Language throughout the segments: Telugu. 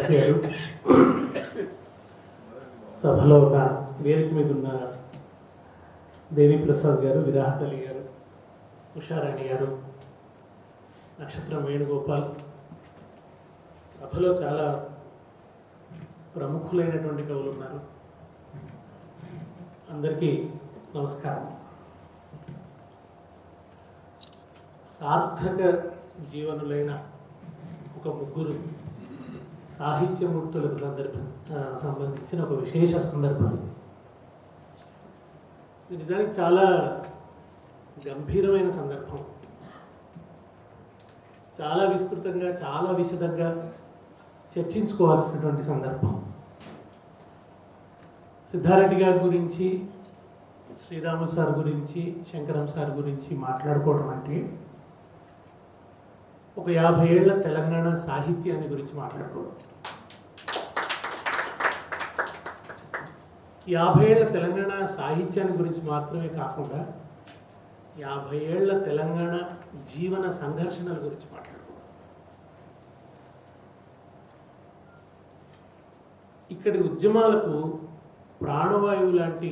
గారు. సభలో ఉన్న వేదిక మీద ఉన్న దేవీప్రసాద్ గారు విరాహతల్లి గారు ఉషారాణి గారు నక్షత్రం వేణుగోపాల్. సభలో చాలా ప్రముఖులైనటువంటి కవులు ఉన్నారు. అందరికీ నమస్కారం. సార్థక జీవనులైన ఒక ముగ్గురు సాహిత్యమూర్తులకు సందర్భం సంబంధించిన ఒక విశేష సందర్భం ఇది నిజానికి చాలా గంభీరమైన సందర్భం. చాలా విస్తృతంగా చాలా విశదంగా చర్చించుకోవాల్సినటువంటి సందర్భం. సిద్ధారెడ్డి గారి గురించి శ్రీరాములు సార్ గురించి శంకరం సార్ గురించి మాట్లాడుకోవడం అంటే ఒక యాభై ఏళ్ళ తెలంగాణ సాహిత్యాన్ని గురించి మాట్లాడుకోవడం. యాభై ఏళ్ళ తెలంగాణ సాహిత్యాన్ని గురించి మాత్రమే కాకుండా యాభై ఏళ్ళ తెలంగాణ జీవన సంఘర్షణల గురించి మాట్లాడుకుంటాం ఇక్కడి ఉద్యమాలకు ప్రాణవాయువు లాంటి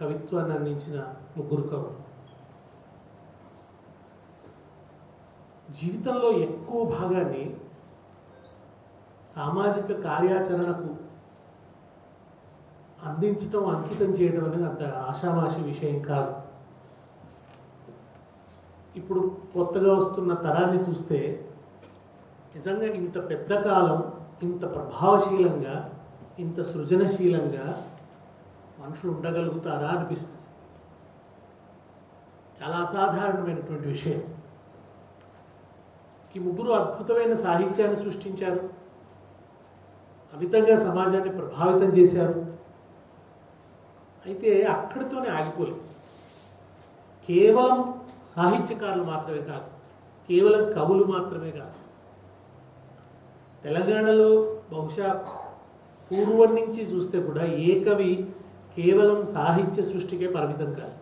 కవిత్వాన్ని అందించిన ముగ్గురు కవులు. జీవితంలో ఎక్కువ భాగాన్ని సామాజిక కార్యాచరణకు అందించటం అంకితం చేయడం అనేది అంత ఆషామాషి విషయం కాదు. ఇప్పుడు కొత్తగా వస్తున్న తరాన్ని చూస్తే నిజంగా ఇంత పెద్ద కాలం ఇంత ప్రభావశీలంగా ఇంత సృజనశీలంగా మనుషులు ఉండగలుగుతారా అనిపిస్తుంది. చాలా అసాధారణమైనటువంటి విషయం. ఈ ముగ్గురు అద్భుతమైన సాహిత్యాన్ని సృష్టించారు. అమితంగా సమాజాన్ని ప్రభావితం చేశారు. అయితే అక్కడితోనే ఆగిపోలేదు కేవలం సాహిత్యకారులు మాత్రమే కాదు కేవలం కవులు మాత్రమే కాదు. తెలంగాణలో బహుశా పూర్వం నుంచి చూస్తే కూడా ఏ కవి కేవలం సాహిత్య సృష్టికే పరిమితం కాదు.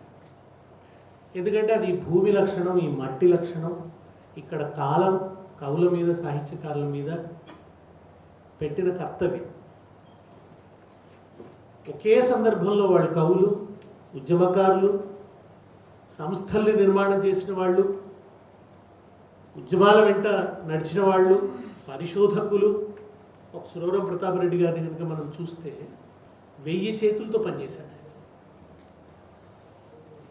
ఎందుకంటే అది భూమి లక్షణం ఈ మట్టి లక్షణం ఇక్కడ కాలం కవుల మీద సాహిత్యకారుల మీద పెట్టిన కర్తవ్యం. ఒకే సందర్భంలో వాళ్ళు కవులు ఉద్యమకారులు సంస్థల్ని నిర్మాణం చేసిన వాళ్ళు ఉద్యమాల వెంట నడిచిన వాళ్ళు పరిశోధకులు ఒక సురవరం ప్రతాపరెడ్డి గారిని కనుక మనం చూస్తే వెయ్యి చేతులతో పనిచేశాడు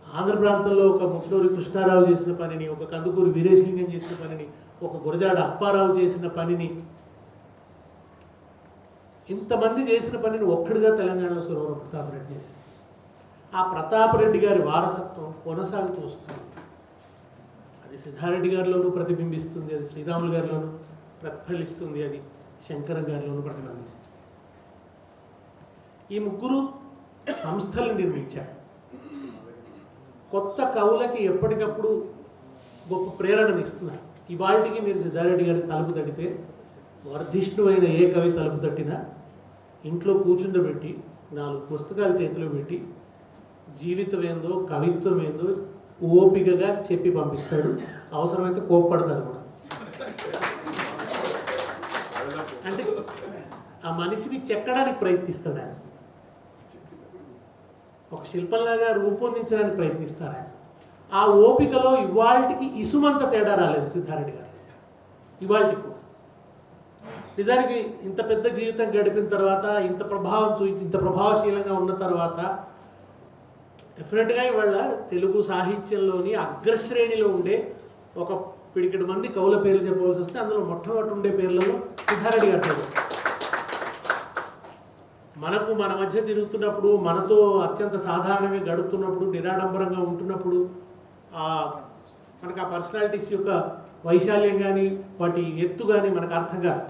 ఆంధ్ర ప్రాంతంలో ఒక ముక్తూరి కృష్ణారావు చేసిన పనిని ఒక కందుకూరి వీరేశలింగం చేసిన పనిని ఒక గురజాడ అప్పారావు చేసిన పనిని ఇంతమంది చేసిన పనిని ఒక్కడిగా తెలంగాణలో సురవరం ప్రతాపరెడ్డి చేశారు ఆ ప్రతాపరెడ్డి గారి వారసత్వం కొనసాగుతూ వస్తుంది. అది సిద్ధారెడ్డి గారిలోనూ ప్రతిబింబిస్తుంది అది శ్రీరాములు గారిలోనూ ప్రతిఫలిస్తుంది అది శంకర గారిలోనూ ప్రతిబింబిస్తుంది. ఈ ముగ్గురు సంస్థలు నిర్మించారు. కొత్త కవులకి ఎప్పటికప్పుడు గొప్ప ప్రేరణను ఇస్తున్నారు. ఇవాళకి మీరు సిద్ధారెడ్డి గారి తలుపు తడితే వర్ధిష్ణువైన ఏ కవి తలుపు తట్టినా ఇంట్లో కూర్చుండబెట్టి నాలుగు పుస్తకాలు చేతిలో పెట్టి జీవితం ఏందో కవిత్వం ఏందో ఓపికగా చెప్పి పంపిస్తాడు. అవసరమైతే కోప్పడతారు కూడా. అంటే ఆ మనిషిని చెక్కడానికి ప్రయత్నిస్తాడు ఆయన. ఒక శిల్పంలాగా రూపొందించడానికి ప్రయత్నిస్తారు ఆయన. ఆ ఓపికలో ఇవాళకి ఇసుమంత తేడా రాలేదు సిద్ధారెడ్డి గారు. ఇవాళకి నిజానికి ఇంత పెద్ద జీవితం గడిపిన తర్వాత ఇంత ప్రభావం చూపించి ఇంత ప్రభావశీలంగా ఉన్న తర్వాత డెఫినెట్గా ఇవాళ తెలుగు సాహిత్యంలోని అగ్రశ్రేణిలో ఉండే ఒక పిడికెడు మంది కవుల పేర్లు చెప్పవలసి వస్తే అందులో మొట్టమొదటి ఉండే పేర్లలో సిద్ధారెడ్డి గారు మనకు మన మధ్య తిరుగుతున్నప్పుడు మనతో అత్యంత సాధారణంగా గడుపుతున్నప్పుడు నిరాడంబరంగా ఉంటున్నప్పుడు ఆ మనకు ఆ పర్సనాలిటీస్ యొక్క వైశాల్యం కానీ వాటి ఎత్తు కానీ మనకు అర్థం కాదు.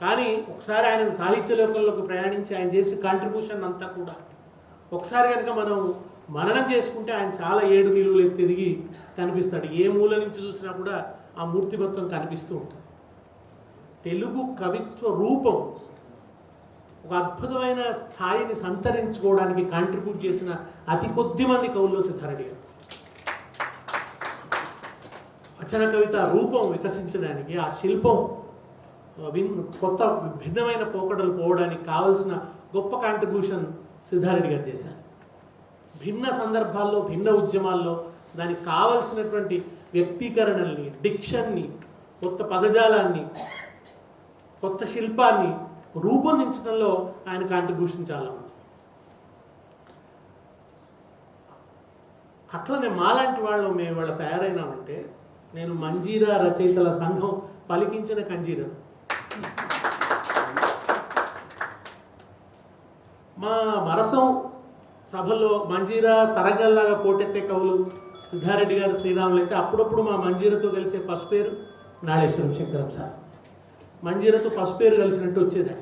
కానీ ఒకసారి ఆయన సాహిత్య లోకంలోకి ప్రయాణించి ఆయన చేసిన కాంట్రిబ్యూషన్ అంతా కూడా. ఒకసారి కనుక మనం మననం చేసుకుంటే ఆయన చాలా ఏడు నిలువలు తిరిగి కనిపిస్తాడు. ఏ మూల నుంచి చూసినా కూడా ఆ మూర్తిమత్వం కనిపిస్తూ ఉంటుంది. తెలుగు కవిత్వ రూపం ఒక అద్భుతమైన స్థాయిని సంతరించుకోవడానికి కాంట్రిబ్యూట్ చేసిన అతి కొద్ది మంది కవుల్లో సిద్ధారెడ్డి గారు వచన కవిత రూపం వికసించడానికి ఆ శిల్పం కొత్త భిన్నమైన పోకడలు పోవడానికి కావలసిన గొప్ప కాంట్రిబ్యూషన్ సిద్ధారెడ్డి గారు చేశారు. భిన్న సందర్భాల్లో భిన్న ఉద్యమాల్లో దానికి కావలసినటువంటి వ్యక్తీకరణల్ని డిక్షన్ని కొత్త పదజాలాన్ని కొత్త శిల్పాన్ని రూపొందించడంలో ఆయన కాంట్రిబ్యూషన్ చాలా ఉంది. అట్లనే మాలాంటి వాళ్ళు మేము వాళ్ళ తయారైనామంటే నేను మంజీరా రచయితల సంఘం పలికించిన కంజీరా. మా మరసం సభలో మంజీరా తరగల్లాగా పోటెత్తే కవులు సిద్ధారెడ్డి గారు శ్రీరాములు అయితే అప్పుడప్పుడు మా మంజీరతో కలిసే పసుపేరు నాళేశ్వరం శంకరం సార్. మంజీరతో పసుపేరు కలిసినట్టు వచ్చేది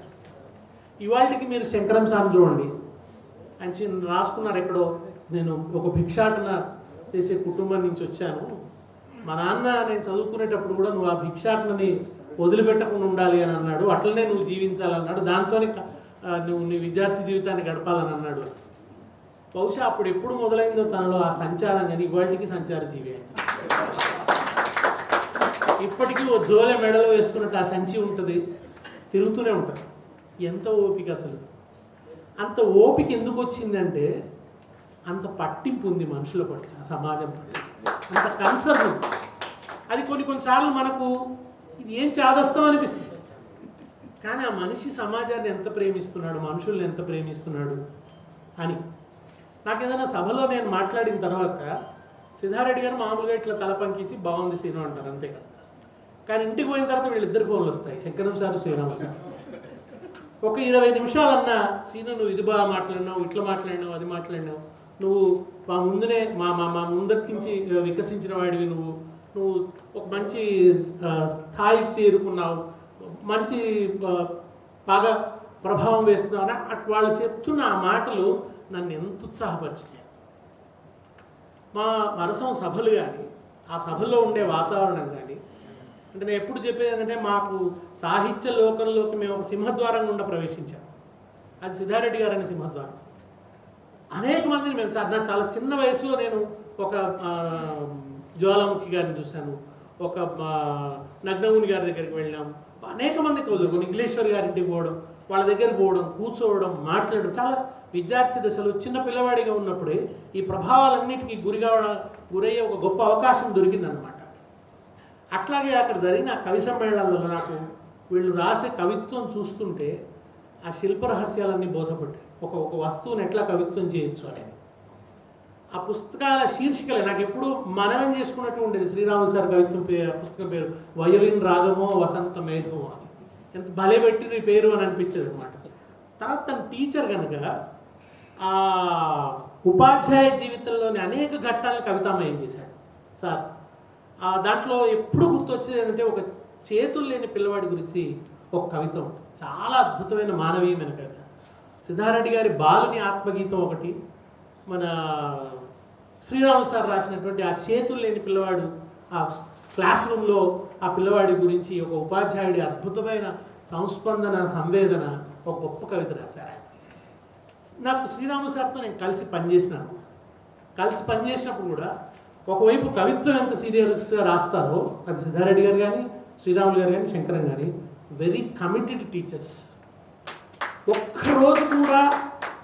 ఇవాళకి మీరు శంకరం సార్ చూడండి. ఆయన చిన్న రాసుకున్నారు ఎక్కడో. నేను ఒక భిక్షాటన చేసే కుటుంబం నుంచి వచ్చాను. మా నాన్న నేను చదువుకునేటప్పుడు కూడా నువ్వు ఆ భిక్షాటనని వదిలిపెట్టకుండా ఉండాలి అని అన్నాడు. అట్లనే నువ్వు జీవించాలన్నాడు దాంతోనే నువ్వు నీ విద్యార్థి జీవితాన్ని గడపాలని అన్నాడు. బహుశా అప్పుడు ఎప్పుడు మొదలైందో తనలో ఆ సంచారం కానీ ఇవాళకి సంచార జీవి అని ఇప్పటికీ ఓ జోలె మెడలో వేసుకున్నట్టు ఆ సంచి ఉంటుంది తిరుగుతూనే ఉంటుంది. ఎంత ఓపిక అసలు? అంత ఓపిక ఎందుకు వచ్చిందంటే అంత పట్టింపు ఉంది మనుషుల పట్ల ఆ సమాజం పట్ల. అంత కన్సర్న్ అది కొన్ని కొన్నిసార్లు మనకు ఇది ఏం చాదస్తాం అనిపిస్తుంది. కానీ ఆ మనిషి సమాజాన్ని ఎంత ప్రేమిస్తున్నాడు? మనుషుల్ని ఎంత ప్రేమిస్తున్నాడు? అని. నాకు ఏదైనా సభలో నేను మాట్లాడిన తర్వాత సిద్ధారెడ్డి గారు మామూలుగా ఇట్లా తలపంకించి బాగుంది సీను అంటారు అంతే కానీ ఇంటికి పోయిన తర్వాత వీళ్ళిద్దరు ఫోన్లు వస్తాయి. Shankaram sir Srirama sir. ఒక ఇరవై నిమిషాలన్నా సీను నువ్వు ఇది బాగా మాట్లాడినావు ఇట్లా మాట్లాడినావు అది మాట్లాడినావు. నువ్వు మా ముందునే మా మా మా ముందటి నుంచి వికసించిన వాడివి నువ్వు. నువ్వు ఒక మంచి స్థాయికి చేరుకున్నావు. మంచి బాగా ప్రభావం వేస్తున్నావు అని అట్ వాళ్ళు చెప్తున్న ఆ మాటలు నన్ను ఎంత ఉత్సాహపరిచినాయి. మా మరసం సభలు కానీ ఆ సభల్లో ఉండే వాతావరణం కానీ అంటే నేను ఎప్పుడు చెప్పేది ఏంటంటే మాకు సాహిత్య లోకంలోకి మేము ఒక సింహద్వారం గుండా ప్రవేశించాం. అది సిద్ధారెడ్డి గారు అనే సింహద్వారం. అనేక మందిని మేము నా చాలా చిన్న వయసులో నేను ఒక జ్వాలాముఖి గారిని చూశాను. ఒక ఆ, నగ్నముని గారి దగ్గరికి వెళ్ళాము అనేక మంది కవులు కొన్ని గారింటికి పోవడం వాళ్ళ దగ్గర పోవడం కూర్చోవడం మాట్లాడడం చాలా విద్యార్థి దశలో చిన్న పిల్లవాడిగా ఉన్నప్పుడే ఈ ప్రభావాలన్నిటికీ గురి గురయ్యే ఒక గొప్ప అవకాశం దొరికిందనమాట అట్లాగే అక్కడ జరిగిన ఆ కవి సమ్మేళనాలలో నాకు వీళ్ళు రాసే కవిత్వం చూస్తుంటే ఆ శిల్ప రహస్యాలన్నీ బోధపడ్డాయి. ఒక ఒక వస్తువుని ఎట్లా కవిత్వం చేయొచ్చు అనేది. ఆ పుస్తకాల శీర్షికలే. నాకు ఎప్పుడు మననం చేసుకున్నట్టు ఉండేది. శ్రీరాములు సార్ కవిత్వం పేరు పుస్తకం పేరు వయోలిన్ రాగమో వసంత మేఘమో అని. ఎంత భలే పెట్టిన పేరు అని అనిపించేది అనమాట తర్వాత తన టీచర్ కనుక ఆ ఉపాధ్యాయ జీవితంలోని అనేక ఘట్టాలను కవితామయం చేశాడు సార్. ఆ దాంట్లో ఎప్పుడు గుర్తొచ్చేది ఏంటంటే ఒక చేతులు లేని పిల్లవాడి గురించి ఒక కవిత ఉంటుంది. చాలా అద్భుతమైన మానవీయమైన కవిత. సిద్ధారెడ్డి గారి బాలుని ఆత్మగీతం ఒకటి మన శ్రీరాములు సార్ రాసినటువంటి ఆ చేతులు లేని పిల్లవాడు ఆ క్లాస్ రూమ్లో ఆ పిల్లవాడి గురించి ఒక ఉపాధ్యాయుడి అద్భుతమైన సంస్పందన సంవేదన ఒక గొప్ప కవిత రాశారు ఆయన. నాకు శ్రీరాములు సార్తో నేను కలిసి పనిచేసినాను. కలిసి పనిచేసినప్పుడు కూడా ఒకవైపు కవిత్వం ఎంత సీరియస్గా రాస్తారో అది సిద్ధారెడ్డి గారు కానీ శ్రీరాములు గారు కానీ శంకరం కానీ వెరీ కమిటెడ్ టీచర్స్ ఒక్కరోజు కూడా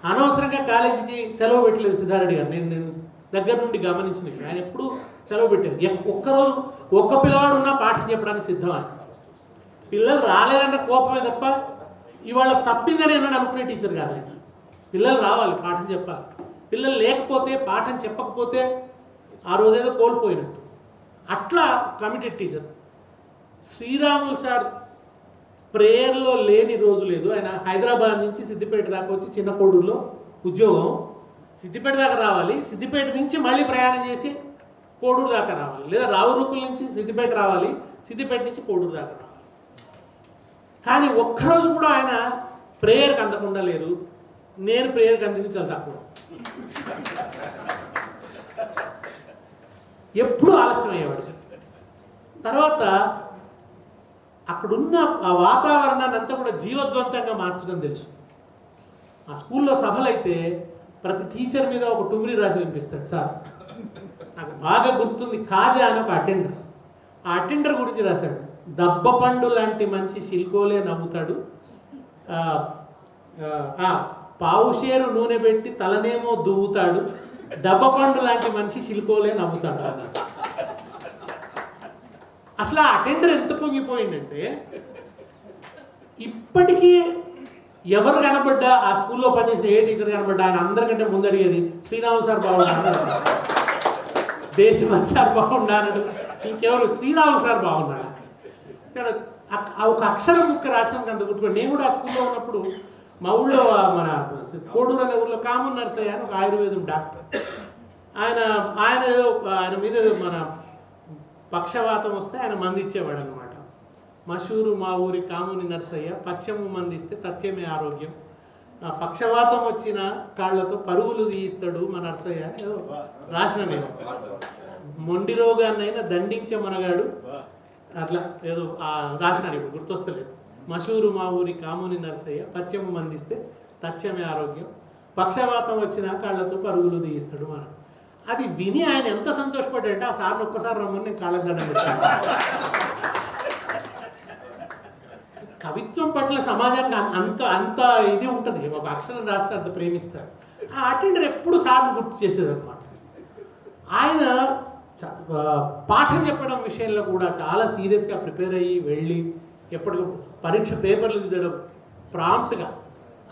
అనవసరంగా కాలేజీకి సెలవు పెట్టలేదు సిద్ధారెడ్డి గారు. నేను నేను దగ్గర నుండి గమనించినవి ఆయన ఎప్పుడు సెలవు పెట్టారు ఒక్కరోజు ఒక్క పిల్లవాడు ఉన్నా పాఠం చెప్పడానికి సిద్ధం అని పిల్లలు రాలేదంటే కోపమే తప్ప ఇవాళ తప్పిందని అన్నాడు అనుకునే టీచర్ కాదు ఆయన పిల్లలు రావాలి పాఠం చెప్పాలి. పిల్లలు లేకపోతే పాఠం చెప్పకపోతే ఆ రోజేదో కోల్పోయినట్టు. అట్లా కమిటెడ్ టీచర్. శ్రీరాములు సార్ ప్రేయర్లో లేని రోజు లేదు. ఆయన హైదరాబాద్ నుంచి సిద్దిపేట దాకా వచ్చి చిన్న కోడూరులో ఉద్యోగం. సిద్దిపేట దాకా రావాలి. సిద్దిపేట నుంచి మళ్ళీ ప్రయాణం చేసి కోడూరు దాకా రావాలి. లేదా రావురూకుల నుంచి సిద్దిపేట రావాలి. సిద్దిపేట నుంచి కోడూరు దాకా రావాలి. కానీ ఒక్కరోజు కూడా ఆయన ప్రేయర్కి అందకుండా లేరు. నేను ప్రేయర్కి అందించి చాలా తక్కువ. ఎప్పుడు ఆలస్యం అయ్యేవాడు తర్వాత అక్కడున్న ఆ వాతావరణాన్ని అంతా కూడా జీవద్వంతంగా మార్చడం తెలుసు. ఆ స్కూల్లో సభలైతే ప్రతి టీచర్ మీద ఒక టుమిరి రాసి వినిపిస్తాడు సార్ నాకు బాగా గుర్తుంది కాజా అని ఒక అటెండర్. ఆ అటెండర్ గురించి రాశాడు. దబ్బపండు లాంటి మనిషి సిల్కోలే నవ్వుతాడు. పావుషేరు నూనె పెట్టి తలనేమో దువ్వుతాడు. దబ్బపండు లాంటి మనిషి సిల్కోలే నవ్వుతాడు అసలు ఆ అటెండర్ ఎంత పొంగిపోయిందంటే ఇప్పటికీ ఎవరు కనబడ్డా ఆ స్కూల్లో పనిచేసిన ఏ టీచర్ కనబడ్డా ఆయన అందరికంటే ముందడిగేది శ్రీరాములు సార్ బాగున్నాడు దేశమతి సార్ బాగున్నాడు ఇంకెవరు? శ్రీరాములు సార్ బాగున్నాడు ఆ ఒక అక్షర ముక్క రాసినందుకు అంత గుర్తుపడి నేను కూడా ఆ స్కూల్లో ఉన్నప్పుడు మా ఊళ్ళో మన కోడూరు అనే ఊళ్ళో కామన్ నర్సయ్య అని ఒక ఆయుర్వేదం డాక్టర్. ఆయన ఆయన ఏదో ఆయన మీద మన పక్షవాతం వస్తే ఆయన మంది ఇచ్చేవాడు అనమాట మషూరు మా ఊరి కాముని నర్సయ్య పచ్చము మందిస్తే తథ్యమే ఆరోగ్యం. పక్షవాతం వచ్చిన కాళ్ళతో పరుగులు తీయిస్తాడు మా నర్సయ్య ఏదో రాసిన నేను. మొండి రోగాన్నైనా దండించే మనగాడు. అట్లా ఏదో ఆ రాసినాడు ఇప్పుడు గుర్తొస్తలేదు. మషూరు మా ఊరి కాముని నర్సయ్య పచ్చము మందిస్తే తథ్యమే ఆరోగ్యం. పక్షవాతం వచ్చిన కాళ్ళతో పరుగులు తీయిస్తాడు మన అది విని ఆయన ఎంత సంతోషపడ్డాడంటే ఆ సార్ని ఒక్కసారి రమ్మని నేను కాళ్ళకు దండం పెట్టాను. కవిత్వం పట్ల సమాజానికి అంత అంత ఇది ఉంటుంది. ఒక అక్షరం రాస్తే అంత ప్రేమిస్తారు. ఆ అటెండర్ ఎప్పుడు సార్ని గుర్తు చేసేదన్నమాట. ఆయన పాఠం చెప్పడం విషయంలో కూడా చాలా సీరియస్గా ప్రిపేర్ అయ్యి వెళ్ళి ఎప్పటికప్పుడు పరీక్ష పేపర్లు దిద్దడం ప్రాంప్ట్గా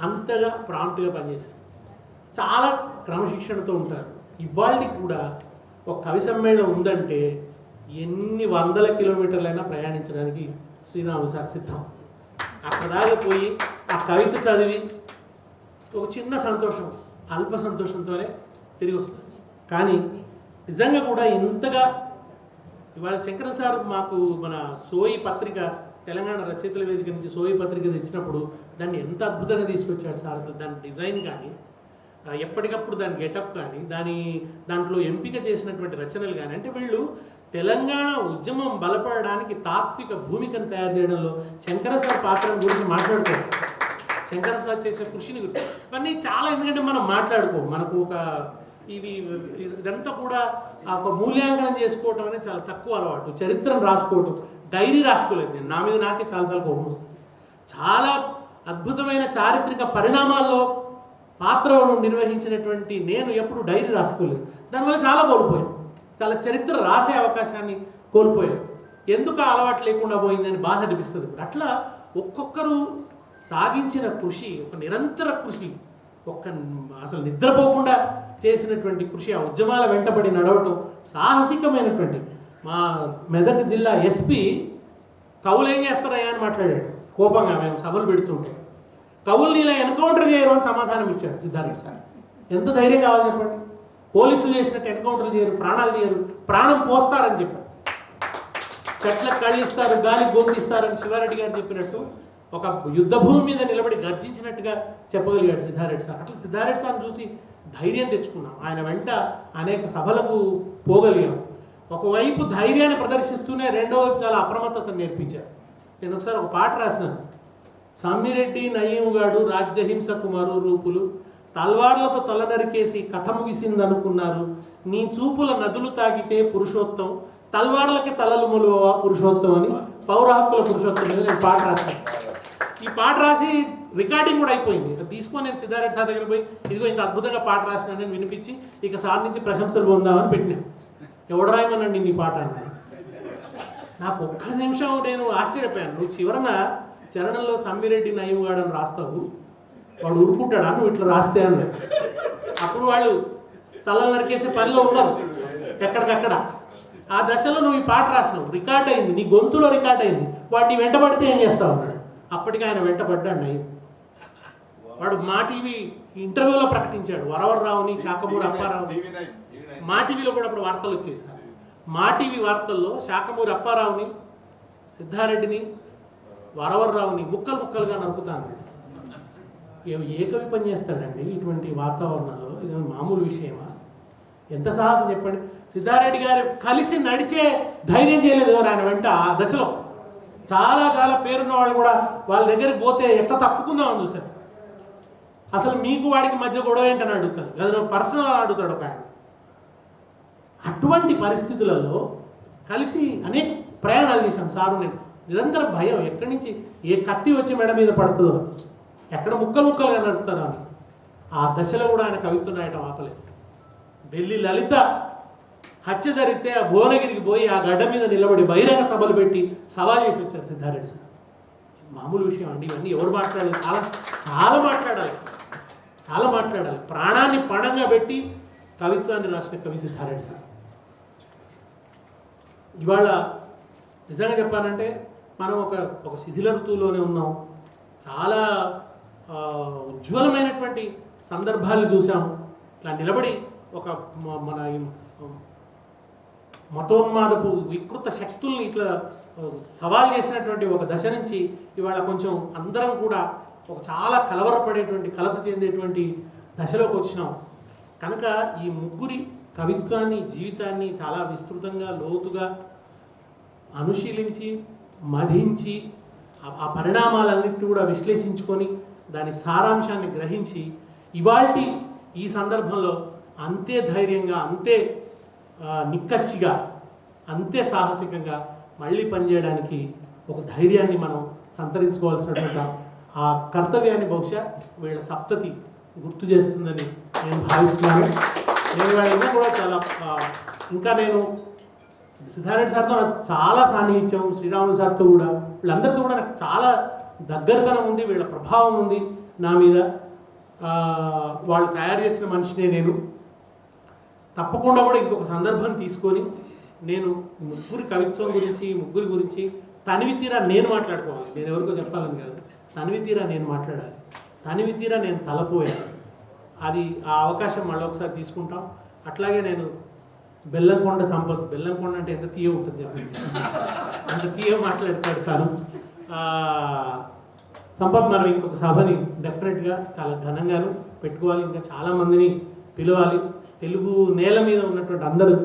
అంతగా ప్రాంప్ట్గా పనిచేశారు. చాలా క్రమశిక్షణతో ఉంటారు. ఇవాళకి కూడా ఒక కవి సమ్మేళనం ఉందంటే ఎన్ని వందల కిలోమీటర్లైనా ప్రయాణించడానికి శ్రీరాములు సార్ సిద్ధం. అక్కడ పోయి ఆ కవిత చదివి ఒక చిన్న సంతోషం అల్ప సంతోషంతోనే తిరిగి వస్తుంది. కానీ నిజంగా కూడా ఇంతగా ఇవాళ శంకర సార్ మాకు మన సోయి పత్రిక తెలంగాణ రచయితల వేదిక నుంచి సోయి పత్రిక తెచ్చినప్పుడు దాన్ని ఎంత అద్భుతంగా తీసుకొచ్చాడు సార్ అసలు దాని డిజైన్ కానీ ఎప్పటికప్పుడు దాని గెటప్ కానీ దాని దాంట్లో ఎంపిక చేసినటువంటి రచనలు కానీ అంటే వీళ్ళు తెలంగాణ ఉద్యమం బలపడడానికి తాత్విక భూమికను తయారు చేయడంలో శంకరసార్ పాత్ర గురించి మాట్లాడుకోవాలి శంకరసార్ చేసే కృషిని గురించి. ఇవన్నీ చాలా ఎందుకంటే మనం మాట్లాడుకో మనకు ఒక ఇవి ఇదంతా కూడా ఆ ఒక మూల్యాంకనం చేసుకోవటం అనేది చాలా తక్కువ అలవాటు. చరిత్రను రాసుకోవటం డైరీ రాసుకోలేదు నేను. నా మీద నాకే చాలాసార్లు కోపం వస్తుంది. చాలా అద్భుతమైన చారిత్రక పరిణామాల్లో పాత్రను నిర్వహించినటువంటి నేను ఎప్పుడు డైరీ రాసుకోలేదు. దానివల్ల చాలా కోల్పోయాను. చాలా చరిత్ర రాసే అవకాశాన్ని కోల్పోయారు. ఎందుకు అలవాటు లేకుండా పోయిందని బాధ అనిపిస్తుంది ఇప్పుడు అట్లా ఒక్కొక్కరు సాగించిన కృషి ఒక నిరంతర కృషి ఒక్క అసలు నిద్రపోకుండా చేసినటువంటి కృషి ఆ ఉద్యమాల వెంటబడి నడవటం సాహసికమైనటువంటి మా మెదక్ జిల్లా ఎస్పీ కవులు ఏం చేస్తారయ్యా అని మాట్లాడాడు. కోపంగా మేము సభలు పెడుతుంటే. కవులు ఇలా ఎన్కౌంటర్ చేయరు అని సమాధానం ఇచ్చాడు సిద్ధార్థ సార్. ఎంత ధైర్యం కావాలి చెప్పండి? పోలీసులు చేసినట్టు ఎన్కౌంటర్ చేయరు ప్రాణాలు చేయరు ప్రాణం పోస్తారని చెప్పారు. చెట్లకు కళ్ళిస్తారు గాలి గోపిస్తారని శివారెడ్డి గారు చెప్పినట్టు ఒక యుద్ధ భూమి మీద నిలబడి గర్జించినట్టుగా చెప్పగలిగాడు సిద్ధారెడ్డి సార్. అట్లా సిద్ధారెడ్డి సార్ని చూసి ధైర్యం తెచ్చుకున్నాం. ఆయన వెంట అనేక సభలకు పోగలిగాం. ఒకవైపు ధైర్యాన్ని ప్రదర్శిస్తూనే రెండో చాలా అప్రమత్తత నేర్పించారు. నేను ఒకసారి ఒక పాట రాసినాను. సమ్మిరెడ్డి నయీముగాడు రాజ్యహింసకు మరో రూపులు తల్వార్లతో తల నరికేసి కథ ముగిసిందనుకున్నారు. నీ చూపుల నదులు తాగితే పురుషోత్తం తల్వార్లకి తలలు మొలువవా పురుషోత్తం అని పౌర హక్కుల పురుషోత్తం మీద నేను పాట రాశాను. ఈ పాట రాసి రికార్డింగ్ కూడా అయిపోయింది. ఇక తీసుకొని నేను సిద్ధారెడ్డి సార్ దగ్గర పోయి ఇదిగో ఇంత అద్భుతంగా పాట రాసినానని వినిపించి ఇక సార్ నుంచి ప్రశంసలు పొందామని పెట్టినాను ఎవడు రాయమనండి నీ పాట అన్నాను నాకు ఒక్క నిమిషం నేను ఆశ్చర్యపోయాను. నువ్వు చివరన చరణంలో సమ్మిరెడ్డి నయముగాడని రాస్తావు. వాడు ఉరుకుంటాడా నువ్వు ఇట్లా రాస్తే అన్నాడు అప్పుడు వాళ్ళు తలలు నరికేసే పనిలో ఉన్నారు. ఎక్కడికక్కడ. ఆ దశలో నువ్వు ఈ పాట రాసినావు. రికార్డ్ అయింది. నీ గొంతులో రికార్డ్ అయింది. వాడు నీ వెంటబడితే ఏం చేస్తావు అన్నాడు. అప్పటికి ఆయన వెంటబడ్డాడు నయ్యం వాడు మా టీవీ ఇంటర్వ్యూలో ప్రకటించాడు. వరవర్రావుని శాఖమూరి అప్పారావు. మా టీవీలో కూడా అప్పుడు వార్తలు వచ్చేవి మా టీవీ వార్తల్లో శాఖమూరి అప్పారావుని సిద్ధారెడ్డిని వరవర్రావుని ముక్కలు ముక్కలుగా నరుకుతాను. ఏ- కవి పని చేస్తాడండి ఇటువంటి వాతావరణంలో? ఇది మామూలు విషయమా? ఎంత సాహసం చెప్పండి. సిద్ధారెడ్డి గారు కలిసి నడిచే ధైర్యం చేయలేదు ఎవరు ఆయన వెంట ఆ దశలో. చాలా చాలా పేరున్న వాళ్ళు కూడా వాళ్ళ దగ్గరికి పోతే ఎట్లా తప్పుకుందామని చూశారు. అసలు మీకు వాడికి మధ్య గొడవ ఏంటని అడుగుతారు అది పర్సనల్ అడుగుతాడు ఒక ఆయన. అటువంటి పరిస్థితులలో కలిసి అనేక ప్రయాణాలు చేశాం సారు. నేను నిరంతర భయం. ఎక్కడి నుంచి ఏ కత్తి వచ్చి మెడ మీద పడుతుందో. ఎక్కడ ముక్కలు ముక్కలుగా నడుపుతారో ఆ దశలో కూడా ఆయన కవిత్వం రాయటం ఆపలేదు బెల్లి లలిత హత్య జరిగితే ఆ భువనగిరికి పోయి ఆ గడ్డ మీద నిలబడి బహిరంగ సభలు పెట్టి సవాల్ చేసి వచ్చారు సిద్ధారెడ్డి సార్. మామూలు విషయం అండి ఇవన్నీ ఎవరు మాట్లాడాలి? చాలా చాలా మాట్లాడాలి. సార్ చాలా మాట్లాడాలి. ప్రాణాన్ని పణంగా పెట్టి కవిత్వాన్ని రాసిన కవి సిద్ధారెడ్డి సార్. ఇవాళ నిజంగా చెప్పాలంటే మనం ఒక ఒక శిథిల ఋతువులోనే ఉన్నాం. చాలా ఉజ్వలమైనటువంటి సందర్భాలు చూసాము ఇట్లా నిలబడి ఒక మన మతోన్మాదపు వికృత శక్తుల్ని ఇట్లా సవాల్ చేసినటువంటి ఒక దశ నుంచి ఇవాళ కొంచెం అందరం కూడా ఒక చాలా కలవరపడేటువంటి కలత చెందేటువంటి దశలోకి వచ్చినాం. కనుక ఈ ముగ్గురి కవిత్వాన్ని జీవితాన్ని చాలా విస్తృతంగా లోతుగా అనుశీలించి మధించి ఆ- ఆ పరిణామాలన్నింటినీ కూడా విశ్లేషించుకొని దాని సారాంశాన్ని గ్రహించి ఇవాల్టి ఈ సందర్భంలో అంతే ధైర్యంగా అంతే నిక్కచ్చిగా అంతే సాహసికంగా మళ్ళీ పనిచేయడానికి ఒక ధైర్యాన్ని మనం సంతరించుకోవాల్సినటువంటి ఆ కర్తవ్యాన్ని బహుశా వీళ్ళ సప్తతి గుర్తు చేస్తుందని నేను భావిస్తున్నాను. నేను వాళ్ళ కూడా చాలా ఇంకా నేను సిద్ధారెడ్డి సార్తో నాకు చాలా సాన్నిహిత్యం శ్రీరాములు సార్తో కూడా వీళ్ళందరితో కూడా నాకు చాలా దగ్గరతనం ఉంది వీళ్ళ ప్రభావం ఉంది. నా మీద వాళ్ళు తయారు చేసిన మనిషినే నేను. తప్పకుండా కూడా ఇంకొక సందర్భం తీసుకొని నేను ముగ్గురి కవిత్వం గురించి ముగ్గురి గురించి తనివి తీరా నేను మాట్లాడుకోవాలి. నేను ఎవరికో చెప్పాలని కాదు. తనివి తీరా నేను మాట్లాడాలి. తనివి తీరా నేను తలపోయాను అది ఆ అవకాశం మళ్ళీ ఒకసారి తీసుకుంటాం. అట్లాగే నేను బెల్లంకొండ సంపత్ బెల్లంకొండ అంటే ఎంత తీయ ఉంటుంది అంత తీయ మాట్లాడుతాను సంపత్ మనం ఇంకొక సభని డెఫినెట్గా చాలా ఘనంగాను పెట్టుకోవాలి. ఇంకా చాలామందిని పిలవాలి. తెలుగు నేల మీద ఉన్నటువంటి అందరూ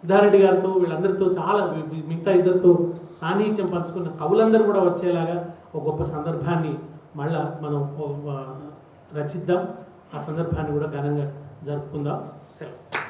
సిద్ధారెడ్డి గారితో వీళ్ళందరితో చాలా మిగతా ఇద్దరితో సాన్నిహిత్యం పంచుకున్న కవులందరూ కూడా వచ్చేలాగా ఒక గొప్ప సందర్భాన్ని మళ్ళా మనం రచిద్దాం. ఆ సందర్భాన్ని కూడా ఘనంగా జరుపుకుందాం. సెలవు.